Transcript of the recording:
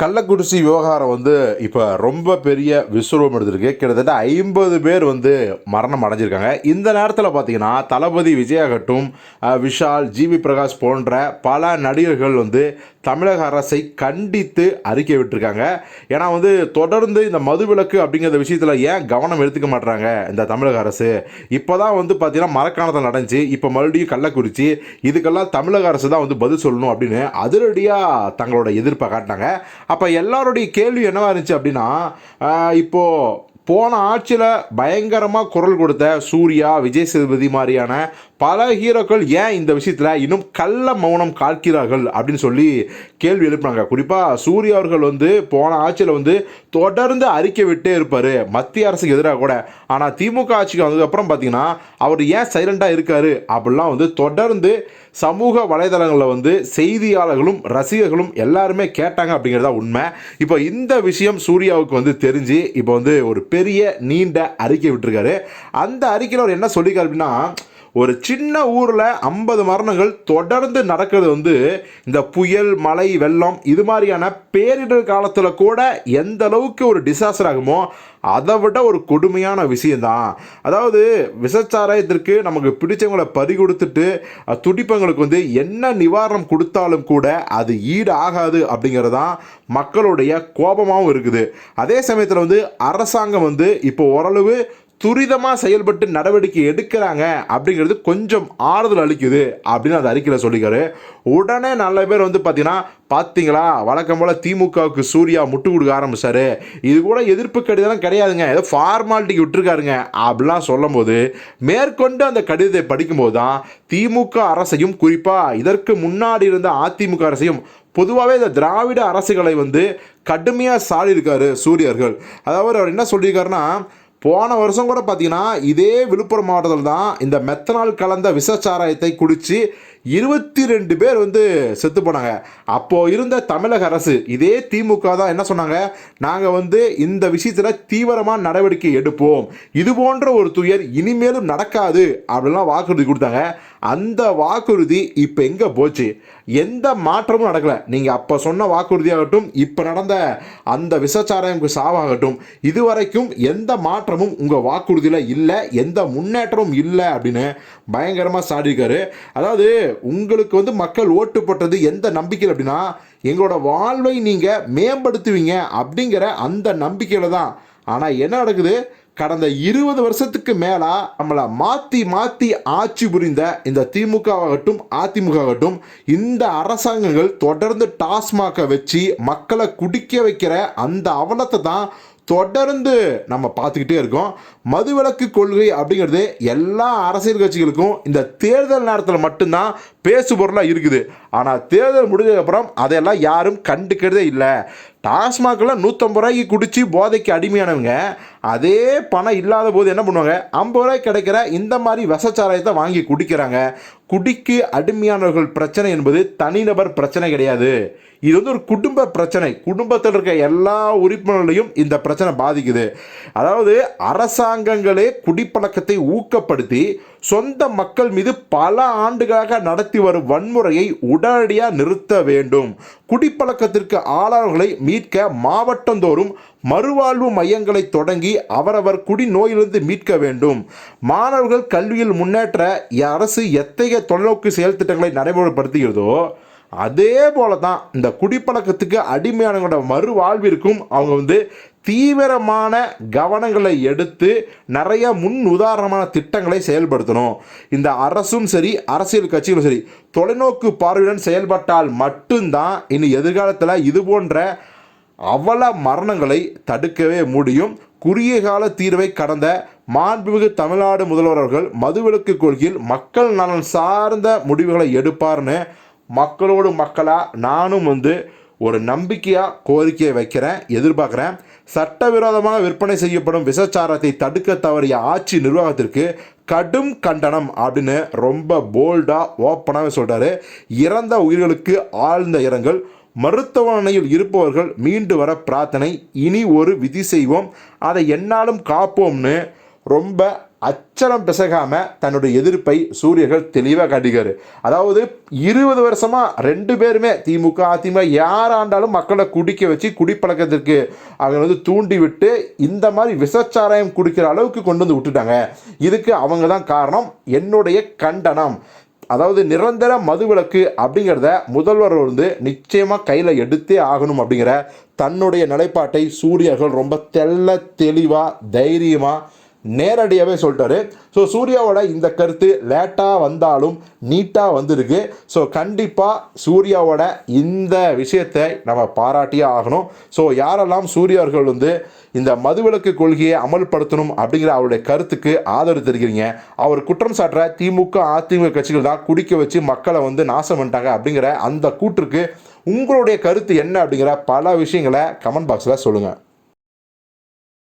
கள்ளக்குறிச்சி விவகாரம் வந்து இப்போ ரொம்ப பெரிய விஸ்வரூபம் எடுத்திருக்கு. கிட்டத்தட்ட ஐம்பது பேர் வந்து மரணம் அடைஞ்சிருக்காங்க. இந்த நேரத்தில் பார்த்தீங்கன்னா தளபதி விஜயாகட்டும் விஷால் ஜிவி பிரகாஷ் போன்ற பல நடிகர்கள் வந்து தமிழக அரசை கண்டித்து அறிக்கை விட்டுருக்காங்க. ஏன்னா வந்து தொடர்ந்து இந்த மதுவிலக்கு அப்படிங்கிற விஷயத்தில் ஏன் கவனம் எடுத்துக்க மாட்றாங்க இந்த தமிழக அரசு? இப்போ தான் வந்து பார்த்தீங்கன்னா மரக்காணத்தில் நடந்துச்சு. இப்போ மறுபடியும் கள்ளக்குறிச்சி இதுக்கெல்லாம் தமிழக அரசு தான் வந்து பதில் சொல்லணும் அப்படின்னு அதிரடியாக தங்களோட எதிர்ப்பை காட்டினாங்க. அப்போ எல்லாருடைய கேள்வி என்னவா இருந்துச்சு அப்படின்னா இப்போது போன ஆட்சியில் பயங்கரமாக குரல் கொடுத்த சூர்யா விஜய் சேதுபதி மாதிரியான பல ஹீரோக்கள் ஏன் இந்த விஷயத்தில் இன்னும் கள்ள மௌனம் காக்கிறார்கள் அப்படின்னு சொல்லி கேள்வி எழுப்புனாங்க குறிப்பாக சூர்யா அவர்கள் வந்து போன ஆட்சியில் வந்து தொடர்ந்து அறிக்கை விட்டே இருப்பார். மத்திய அரசுக்கு எதிராக கூட. ஆனால் திமுக ஆட்சிக்கு வந்ததுக்கப்புறம் பார்த்தீங்கன்னா அவர் ஏன் சைலண்டாக இருக்கார் அப்படிலாம் வந்து தொடர்ந்து சமூக வலைதளங்களில் வந்து செய்தியாளர்களும் ரசிகர்களும் எல்லாருமே கேட்டாங்க அப்படிங்கிறதா உண்மை. இப்போ இந்த விஷயம் சூர்யாவுக்கு வந்து தெரிஞ்சு இப்போ வந்து ஒரு பெரிய நீண்ட அறிக்கை விட்டுருக்காரு. அந்த அறிக்கையில் அவர் என்ன சொல்லியிருக்காரு அப்படின்னா ஒரு சின்ன ஊரில் ஐம்பது மரணங்கள் தொடர்ந்து நடக்கிறது வந்து இந்த புயல் மழை வெள்ளம் இது மாதிரியான பேரிடர் காலத்தில் கூட எந்த அளவுக்கு ஒரு டிசாஸ்டர் ஆகுமோ அதை விட ஒரு கொடுமையான விஷயந்தான் அதாவது விசச்சாராயத்திற்கு நமக்கு பிடிச்சவங்களை பறி கொடுத்துட்டு துடிப்பங்களுக்கு வந்து என்ன நிவாரணம் கொடுத்தாலும் கூட அது ஈடு ஆகாது அப்படிங்கிறது தான் மக்களுடைய கோபமாகவும் இருக்குது. அதே சமயத்தில் வந்து அரசாங்கம் வந்து இப்போ ஓரளவு துரிதமாக செயல்பட்டு நடவடிக்கை எடுக்கிறாங்க அப்படிங்கிறது கொஞ்சம் ஆறுதல் அளிக்குது அப்படின்னு அந்த அறிக்கையில் சொல்லிக்காரு. உடனே நல்ல பேர் வந்து பார்த்தீங்கன்னா பார்த்தீங்களா வழக்கம் போல் திமுகவுக்கு சூர்யா முட்டு கொடுக்க ஆரம்பிச்சாரு. இது கூட எதிர்ப்பு கடிதம் கிடையாதுங்க. ஏதோ ஃபார்மாலிட்டிக்கு விட்டுருக்காருங்க அப்படிலாம் சொல்லும்போது மேற்கொண்டு அந்த கடிதத்தை படிக்கும்போது தான் திமுக அரசையும் குறிப்பாக இதற்கு முன்னாடி இருந்த அதிமுக அரசையும் பொதுவாகவே இந்த திராவிட அரசுகளை வந்து கடுமையாக சாடியிருக்காரு சூரியர்கள். அதாவது அவர் என்ன சொல்லியிருக்காருன்னா போன வருஷம் கூட பார்த்தீங்கன்னா இதே விழுப்புரம் மாவட்டத்தில் தான் இந்த மெத்தனால் கலந்த விஷச்சாராயத்தை குடித்து இருபத்தி ரெண்டு பேர் வந்து செத்து போனாங்க. அப்போது இருந்த தமிழக அரசு இதே திமுக தான் என்ன சொன்னாங்க? நாங்கள் வந்து இந்த விஷயத்தில் தீவிரமாக நடவடிக்கை எடுப்போம். இது போன்ற ஒரு துயர் இனிமேலும் நடக்காது அப்படிலாம் வாக்குறுதி கொடுத்தாங்க. அந்த வாக்குறுதி இப்போ எங்கே போச்சு? எந்த மாற்றமும் நடக்கலை. நீங்கள் அப்போ சொன்ன வாக்குறுதியாகட்டும் இப்போ நடந்த அந்த விசச்சாராயம் சாவாகட்டும் இதுவரைக்கும் எந்த மாற்றமும் உங்கள் வாக்குறுதியில் இல்லை எந்த முன்னேற்றமும் இல்லை அப்படின்னு பயங்கரமாக சாடியிருக்காரு. அதாவது உங்களுக்கு வந்து மக்கள் ஓட்டு போட்டது எந்த நம்பிக்கையில் அப்படின்னா எங்களோட வாழ்வை நீங்கள் மேம்படுத்துவீங்க அப்படிங்கிற அந்த நம்பிக்கையில் தான். ஆனால் என்ன நடக்குது? கடந்த இருபது வருஷத்துக்கு மேலா நம்மளை மாற்றி மாற்றி ஆட்சி புரிந்த இந்த திமுக ஆகட்டும் அதிமுக ஆகட்டும் இந்த அரசாங்கங்கள் தொடர்ந்து டாஸ்மாகை வச்சு மக்களை குடிக்க வைக்கிற அந்த அவலத்தை தான் தொடர்ந்து நம்ம பார்த்துக்கிட்டே இருக்கோம். மதுவிலக்கு கொள்கை அப்படிங்கிறது எல்லா அரசியல் கட்சிகளுக்கும் இந்த தேர்தல் நேரத்தில் மட்டும்தான் பேசுபொருளாக இருக்குது. ஆனால் தேர்தல் முடிஞ்சதுக்கப்புறம் அதையெல்லாம் யாரும் கண்டுக்கிறதே இல்லை. டாஸ்மாகில் நூற்றம்பது ரூபாய்க்கு குடித்து போதைக்கு அடிமையானவங்க அதே பணம் இல்லாத போது என்ன பண்ணுவாங்க? ஐம்பது ரூபாய்க்கு கிடைக்கிற இந்த மாதிரி விஷச்சாராயத்தை வாங்கி குடிக்கிறாங்க. குடிக்கு அடிமையானவர்கள் பிரச்சனை என்பது தனிநபர் பிரச்சனை கிடையாது. இது வந்து ஒரு குடும்ப பிரச்சனை. குடும்பத்தில் இருக்க எல்லா உறுப்பினர்களையும் இந்த பிரச்சனை பாதிக்குது. அதாவது அரசாங்கங்களே குடிப்பழக்கத்தை ஊக்கப்படுத்தி சொந்த மக்கள் மீது பல ஆண்டுகளாக நடத்தி வரும் வன்முறையை உடனடியாக நிறுத்த வேண்டும். குடிப்பழக்கத்திற்கு ஆளாளர்களை மீட்க மாவட்டந்தோறும் மறுவாழ்வு மையங்களை தொடங்கி அவரவர் குடிநோயிலிருந்து மீட்க வேண்டும். மாணவர்கள் கல்வியில் முன்னேற்ற அரசு எத்தகைய தொலைநோக்கு செயல் திட்டங்களை நடைமுறைப்படுத்துகிறதோ அதே போல தான் இந்த குடிப்பழக்கத்துக்கு அடிமையானவங்களோட மறுவாழ்விற்கும் அவங்க வந்து தீவிரமான கவனங்களை எடுத்து நிறைய முன் உதாரணமான திட்டங்களை செயல்படுத்தணும். இந்த அரசும் சரி அரசியல் கட்சிகளும் சரி தொலைநோக்கு பார்வையுடன் செயல்பட்டால் மட்டும்தான் இனி எதிர்காலத்தில் இது போன்ற அவல மரணங்களை தடுக்கவே முடியும். குறுகிய கால தீர்வை கடந்த மாண்புமிகு தமிழ்நாடு முதல்வர் அவர்கள் மதுவிலக்கு கொள்கையில் மக்கள் நலன் சார்ந்த முடிவுகளை எடுப்பார்னு மக்களோடு மக்களாக நானும் வந்து ஒரு நம்பிக்கையாக கோரிக்கையை வைக்கிறேன் எதிர்பார்க்குறேன். சட்டவிரோதமாக விற்பனை செய்யப்படும் விசச்சாரத்தை தடுக்க தவறிய ஆட்சி நிர்வாகத்திற்கு கடும் கண்டனம் அப்படின்னு ரொம்ப போல்டாக ஓப்பனாகவே சொல்கிறாரு இறந்த உயிர்களுக்கு ஆழ்ந்த இரங்கல். மருத்துவமனையில் இருப்பவர்கள் மீண்டு வர பிரார்த்தனை. இனி ஒரு விதி செய்வோம். அதை என்னாலும் காப்போம்னு ரொம்ப அச்சரம் பிசகாமல் தன்னுடைய எதிர்ப்பை சூரியர்கள் தெளிவாக காட்டிக்காரு. அதாவது இருபது வருஷமாக ரெண்டு பேருமே திமுக அதிமுக யார் ஆண்டாலும் மக்களை குடிக்க வச்சு குடிப்பழக்கத்திற்கு அவங்க வந்து தூண்டி விட்டு இந்த மாதிரி விசச்சாராயம் குடிக்கிற அளவுக்கு கொண்டு வந்து விட்டுட்டாங்க. இதுக்கு அவங்க தான் காரணம். என்னுடைய கண்டனம். அதாவது நிரந்தர மதுவிலக்கு அப்படிங்கிறத முதல்வர் வந்து நிச்சயமாக கையில் எடுத்தே ஆகணும் அப்படிங்கிற தன்னுடைய நிலைப்பாட்டை சூரியர்கள் ரொம்ப தெள்ள தெளிவாக தைரியமாக நேரடியாகவே சொல்லிட்டாரு. ஸோ சூர்யாவோட இந்த கருத்து லேட்டாக வந்தாலும் நீட்டாக வந்திருக்கு. ஸோ கண்டிப்பாக சூர்யாவோட இந்த விஷயத்தை நம்ம பாராட்டியே ஆகணும். ஸோ யாரெல்லாம் சூர்யாவர்கள் வந்து இந்த மதுவிலக்கு கொள்கையை அமல்படுத்தணும் அப்படிங்கிற அவருடைய கருத்துக்கு ஆதரவு தெரிவிக்கிறீங்க. அவர் குற்றம் சாட்டுற திமுக அதிமுக கட்சிகள் தான் குடிக்க வச்சு மக்களை வந்து நாசம் பண்ணிட்டாங்க அப்படிங்கிற அந்த கூற்றுக்கு உங்களுடைய கருத்து என்ன அப்படிங்கிற பல விஷயங்களை கமெண்ட் பாக்ஸில் சொல்லுங்கள்